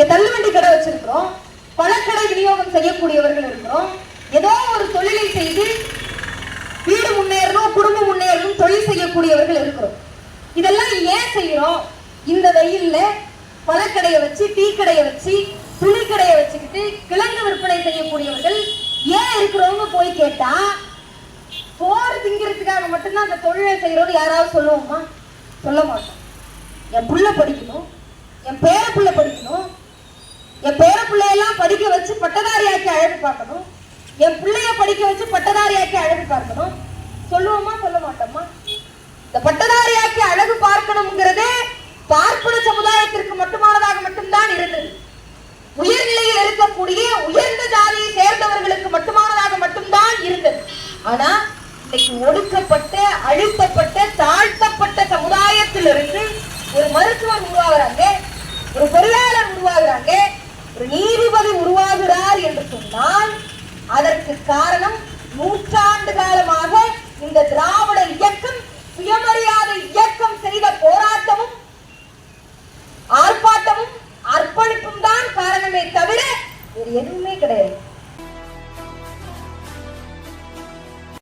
இங்க தள்ளுவண்டி கடை வச்சிருக்கிறோம். பழக்கடை விநியோகம் செய்யக்கூடியவர்கள் இருக்கிறோம். ஏதோ ஒரு தொழிலை செய்து வீடு முன்னேறணும் குடும்பம் முன்னேறணும் தொழில் செய்யக்கூடியவர்கள் இருக்கிறோம். இதெல்லாம் ஏன் செய்யறோம்? இந்த வெயில்ல பழக்கடையை வச்சு டீ கடையை வச்சு துணி கடையை வச்சுக்கிட்டு கிழங்கு விற்பனை செய்யக்கூடியவர்கள் ஏன் இருக்கிறவங்க போய் கேட்டா சோறு திங்கிறதுக்காக மட்டும்தான் அந்த தொழிலை செய்யறோம் யாராவது சொல்லுவோமா? சொல்ல மாட்டோம். என் புள்ள படிக்கணும். என் பேர புள்ள படிக்கணும். பேர பிள்ளையெல்லாம் படிக்க வச்சு பட்டதாரியாக்கி அழகு பார்க்கணும். என் பிள்ளைய படிக்க வச்சு பட்டதாரியாக்கி அழகு பார்க்கணும். சொல்லுவோமா சொல்ல மாட்டோமா? இந்த பட்டதாரியாக்கி அழகு பார்க்கணுங்கிறதே பார்ப்பன சமுதாயத்திற்கு மட்டுமானதாக மட்டும்தான் இருந்தது. உயர்நிலையில் இருக்கக்கூடிய உயர்ந்த ஜாதியை சேர்ந்தவர்களுக்கு மட்டுமானதாக மட்டும்தான் இருந்தது. ஆனா இன்னைக்கு ஒடுக்கப்பட்ட அழுத்தப்பட்ட தாழ்த்தப்பட்ட சமுதாயத்திலிருந்து ஒரு மருத்துவர் உருவாகிறாங்க ஒரு பொருளாளர் உருவாகிறாங்க ஒரு நீ காரணம் நூற்றாண்டு காலமாக இந்த திராவிட இயக்கம் சுயமரியாதை இயக்கம் செய்த போராட்டமும் ஆர்ப்பாட்டமும் அர்ப்பணிப்பும் தான் காரணமே தவிர வேறு எதுவுமே கிடையாது.